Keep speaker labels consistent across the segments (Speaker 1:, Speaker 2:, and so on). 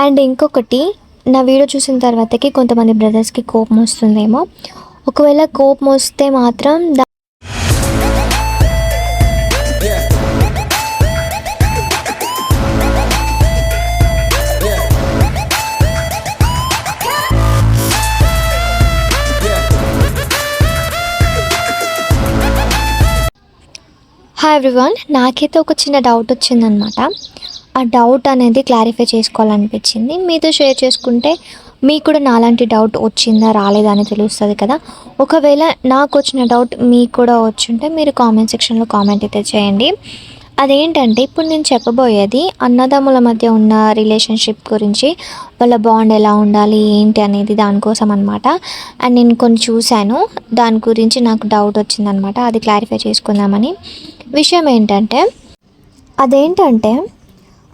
Speaker 1: And ఇంకొకటి నా video చూసిన తర్వాతకి కొంతమంది బ్రదర్స్కి కోపం వస్తుందేమో. ఒకవేళ కోపం వస్తే మాత్రం దా- హాయ్ ఎవ్రీవన్ నాకైతే ఒక చిన్న డౌట్ వచ్చిందనమాట ఆ డౌట్ అనేది క్లారిఫై చేసుకోవాలనిపించింది. మీతో షేర్ చేసుకుంటే మీకు కూడా నాలాంటి డౌట్ వచ్చిందా రాలేదా అని తెలుస్తుంది కదా. ఒకవేళ నాకు వచ్చిన డౌట్ మీకు కూడా వచ్చుంటే మీరు కామెంట్ సెక్షన్లో కామెంట్ అయితే చేయండి. అదేంటంటే ఇప్పుడు నేను చెప్పబోయేది అన్నదమ్ముల మధ్య ఉన్న రిలేషన్షిప్ గురించి వాళ్ళ బాండ్ ఎలా ఉండాలి ఏంటి అనేది దానికోసం అనమాట అండ్ నేను కొన్ని చూశాను. దాని గురించి నాకు డౌట్ వచ్చిందనమాట అది క్లారిఫై చేసుకుందామని. విషయం ఏంటంటే అదేంటంటే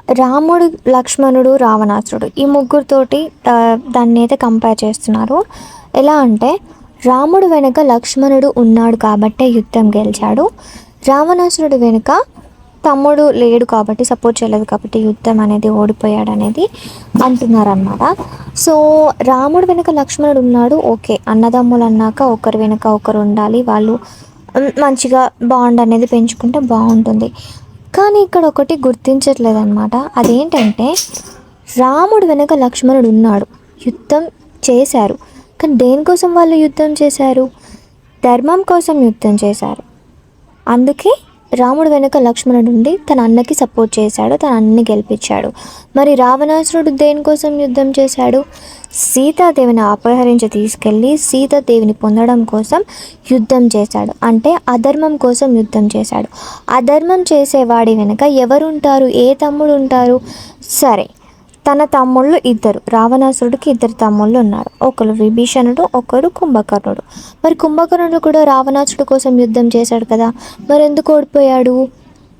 Speaker 1: రాముడు లక్ష్మణుడు రావణాసురుడు ఈ ముగ్గురితోటి దాన్ని అయితే కంపేర్ చేస్తున్నారు. ఎలా అంటే రాముడు వెనుక లక్ష్మణుడు ఉన్నాడు కాబట్టే యుద్ధం గెలిచాడు. రావణాసురుడు వెనుక తమ్ముడు లేడు కాబట్టి సపోర్ట్ చేయలేదు కాబట్టి యుద్ధం అనేది ఓడిపోయాడు అనేది అంటున్నారనమాట సో రాముడు వెనుక లక్ష్మణుడు ఉన్నాడు ఓకే. అన్నదమ్ములు అన్నాక ఒకరు వెనుక ఒకరు ఉండాలి. వాళ్ళు మంచిగా బాండ్ అనేది పెంచుకుంటే బాగుంటుంది. కానీ ఇక్కడ ఒకటి గుర్తించట్లేదు అనమాట అదేంటంటే రాముడు వెనుక లక్ష్మణుడు ఉన్నాడు. యుద్ధం చేశారు. కానీ దేనికోసం వాళ్ళు యుద్ధం చేశారు? ధర్మం కోసం యుద్ధం చేశారు. అందుకే రాముడు వెనుక లక్ష్మణుడు ఉండి తన అన్నకి సపోర్ట్ చేశాడు తన అన్నని గెలిపించాడు. మరి రావణాసురుడు దేనికోసం యుద్ధం చేశాడు? సీతాదేవిని అపహరించి తీసుకెళ్ళి సీతాదేవిని పొందడం కోసం యుద్ధం చేశాడు. అంటే అధర్మం కోసం యుద్ధం చేశాడు. అధర్మం చేసేవాడి వెనుక ఎవరుంటారు? ఏ తమ్ముడు ఉంటారు సరే తన తమ్ముళ్ళు ఇద్దరు. రావణాసురుడికి ఇద్దరు తమ్ముళ్ళు ఉన్నారు. ఒకరు విభీషణుడు ఒకరు కుంభకర్ణుడు. మరి కుంభకర్ణుడు కూడా రావణాసుడు కోసం యుద్ధం చేశాడు కదా? మరి ఎందుకు ఓడిపోయాడు?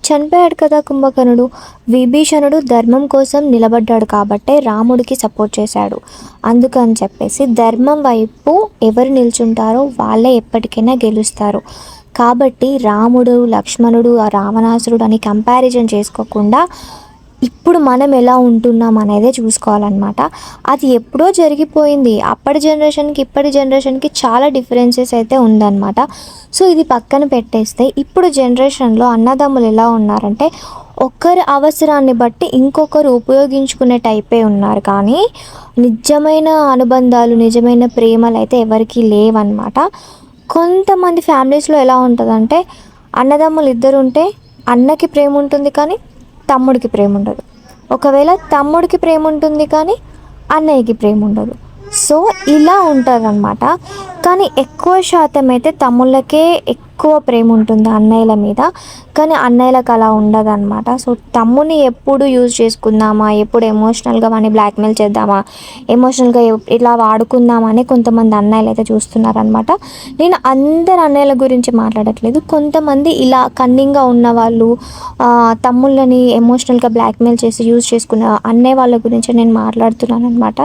Speaker 1: చనిపోయాడు కదా కుంభకర్ణుడు. విభీషణుడు ధర్మం కోసం నిలబడ్డాడు కాబట్టే రాముడికి సపోర్ట్ చేశాడు. అందుకని చెప్పేసి ధర్మం వైపు ఎవరు నిల్చుంటారో వాళ్ళే ఎప్పటికైనా గెలుస్తారు. కాబట్టి రాముడు లక్ష్మణుడు ఆ రావణాసురుడు అని కంపారిజన్ చేసుకోకుండా ఇప్పుడు మనం ఎలా ఉంటున్నాం అనేది చూసుకోవాలన్నమాట. అది ఎప్పుడో జరిగిపోయింది. అప్పటి జనరేషన్కి ఇప్పటి జనరేషన్కి చాలా డిఫరెన్సెస్ అయితే ఉందన్నమాట. సో ఇది పక్కన పెట్టేస్తే ఇప్పుడు జనరేషన్లో అన్నదమ్ములు ఎలా ఉన్నారంటే ఒకరి అవసరాన్ని బట్టి ఇంకొకరు ఉపయోగించుకునే టైపే ఉన్నారు. కానీ నిజమైన అనుబంధాలు నిజమైన ప్రేమలు అయితే ఎవరికీ లేవన్నమాట. కొంతమంది ఫ్యామిలీస్లో ఎలా ఉంటుందంటే అన్నదమ్ములు ఇద్దరు ఉంటే అన్నకి ప్రేమ ఉంటుంది కానీ తమ్ముడికి ప్రేమ ఉండదు ఒకవేళ తమ్ముడికి ప్రేమ ఉంటుంది కానీ అన్నయ్యకి ప్రేమ ఉండదు సో ఇలా ఉంటారనమాట కానీ ఎక్కువ శాతం అయితే తమ్ముళ్ళకే ఎక్కువ ప్రేమ ఉంటుంది అన్నయ్యల మీద. కానీ అన్నయ్యలకు అలా ఉండదన్నమాట. సో తమ్ముని ఎప్పుడు యూజ్ చేసుకుందామా? ఎప్పుడు ఎమోషనల్గా వాడిని బ్లాక్మెయిల్ చేద్దామా? ఎమోషనల్గా ఇలా వాడుకుందామా అని కొంతమంది అన్నయ్యలు అయితే చూస్తున్నారనమాట నేను అందరు అన్నయ్యల గురించి మాట్లాడట్లేదు. కొంతమంది ఇలా కన్నింగ్గా ఉన్న వాళ్ళు తమ్ముళ్ళని ఎమోషనల్గా బ్లాక్మెయిల్ చేసి యూజ్ చేసుకున్న అన్నయ్య వాళ్ళ గురించి నేను మాట్లాడుతున్నాను అనమాట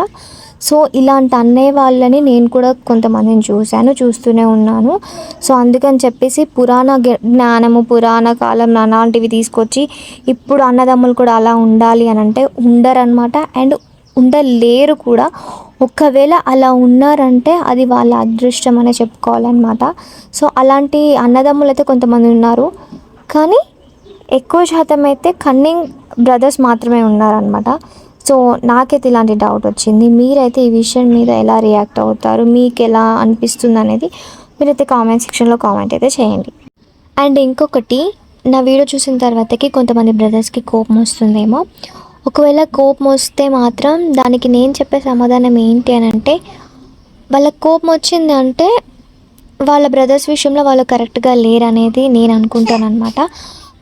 Speaker 1: సో ఇలాంటి అన్నయ్య వాళ్ళని నేను కూడా కొంతమందిని చూశాను చూస్తూనే ఉన్నాను. సో అందుకని చెప్పేసి పురాణ జ్ఞ- జ్ఞానము పురాణ కాలం అలాంటివి తీసుకొచ్చి ఇప్పుడు అన్నదమ్ములు కూడా అలా ఉండాలి అని అంటే ఉండరనమాట అండ్ ఉండలేరు కూడా. ఒకవేళ అలా ఉన్నారంటే అది వాళ్ళ అదృష్టం అనే చెప్పుకోవాలన్నమాట. సో అలాంటి అన్నదమ్ములు అయితే కొంతమంది ఉన్నారు. కానీ ఎక్కువ శాతం అయితే కన్నింగ్ బ్రదర్స్ మాత్రమే ఉన్నారనమాట సో నాకైతే ఇలాంటి డౌట్ వచ్చింది. మీరైతే ఈ విషయం మీద ఎలా రియాక్ట్ అవుతారు? మీకు ఎలా అనిపిస్తుంది అనేది మీరైతే కామెంట్ సెక్షన్లో కామెంట్ అయితే చేయండి. అండ్ ఇంకొకటి నా వీడియో చూసిన తర్వాతకి కొంతమంది బ్రదర్స్కి కోపం వస్తుందేమో. ఒకవేళ కోపం వస్తే మాత్రం దానికి నేను చెప్పే సమాధానం ఏంటి అని అంటే వాళ్ళకి కోపం వచ్చింది అంటే వాళ్ళ బ్రదర్స్ విషయంలో వాళ్ళు కరెక్ట్గా లేరనేది నేను అనుకుంటాను అనమాట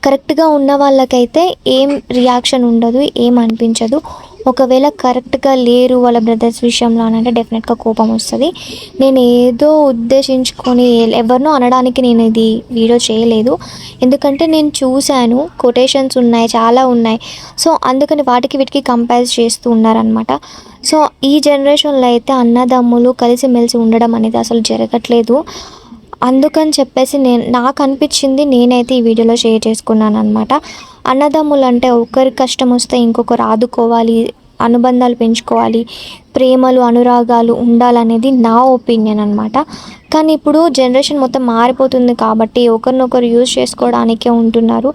Speaker 1: కరెక్ట్గా ఉన్న వాళ్ళకైతే ఏం రియాక్షన్ ఉండదు ఏం అనిపించదు. ఒకవేళ కరెక్ట్గా లేరు వాళ్ళ బ్రదర్స్ విషయంలో అని అంటే డెఫినెట్గా కోపం వస్తుంది. నేను ఏదో ఉద్దేశించుకొని ఎవరినో అనడానికి నేను ఇది వీడియో చేయలేదు. ఎందుకంటే నేను చూశాను కొటేషన్స్ ఉన్నాయి చాలా ఉన్నాయి. సో అందుకని వాటికి వీటికి కంపేర్ చేస్తూ ఉన్నారనమాట సో ఈ జనరేషన్లో అయితే అన్నదమ్ములు కలిసిమెలిసి ఉండడం అనేది అసలు జరగట్లేదు. అందుకని చెప్పేసి నేను నాకు అనిపించింది నేనైతే ఈ వీడియోలో షేర్ చేసుకున్నాను అనమాట అన్నదమ్ములు అంటే ఒకరి కష్టం వస్తే ఇంకొకరు ఆదుకోవాలి అనుబంధాలు పెంచుకోవాలి ప్రేమలు అనురాగాలు ఉండాలనేది నా ఒపీనియన్ అనమాట కానీ ఇప్పుడు జనరేషన్ మొత్తం మారిపోతుంది కాబట్టి ఒకరినొకరు యూజ్ చేసుకోవడానికే ఉంటున్నారు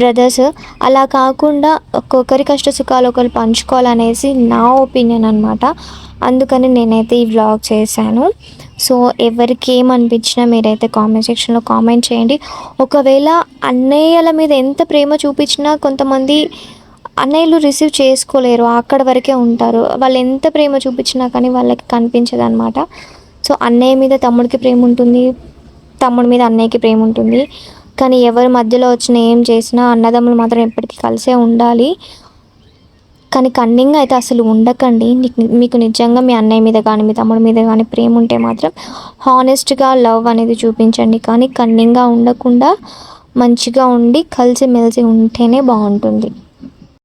Speaker 1: బ్రదర్స్. అలా కాకుండా ఒక్కొక్కరి కష్ట సుఖాలు ఒకరు పంచుకోవాలనేసి నా ఒపీనియన్ అనమాట అందుకని నేనైతే ఈ వ్లాగ్ చేశాను. సో ఎవరికి ఏమనిపించినా మీరైతే కామెంట్ సెక్షన్లో కామెంట్ చేయండి. ఒకవేళ అన్నయ్యల మీద ఎంత ప్రేమ చూపించినా కొంతమంది అన్నయ్యలు రిసీవ్ చేసుకోలేరు అక్కడ వరకే ఉంటారు. వాళ్ళు ఎంత ప్రేమ చూపించినా కానీ వాళ్ళకి కనిపించదు అనమాట సో అన్నయ్య మీద తమ్ముడికి ప్రేమ ఉంటుంది తమ్ముడి మీద అన్నయ్యకి ప్రేమ ఉంటుంది. కానీ ఎవరి మధ్యలో వచ్చిన ఏం చేసినా అన్నదమ్ములు మాత్రం ఎప్పటికీ కలిసే ఉండాలి. కానీ కన్నింగ్ అయితే అసలు ఉండకండి. మీకు నిజంగా మీ అన్నయ్య మీద కానీ మీ తమ్ముడి మీద కానీ ప్రేమ ఉంటే మాత్రం హానెస్ట్గా లవ్ అనేది చూపించండి. కానీ కన్నింగ్గా ఉండకుండా మంచిగా ఉండి కలిసిమెలిసి ఉంటేనే బాగుంటుంది.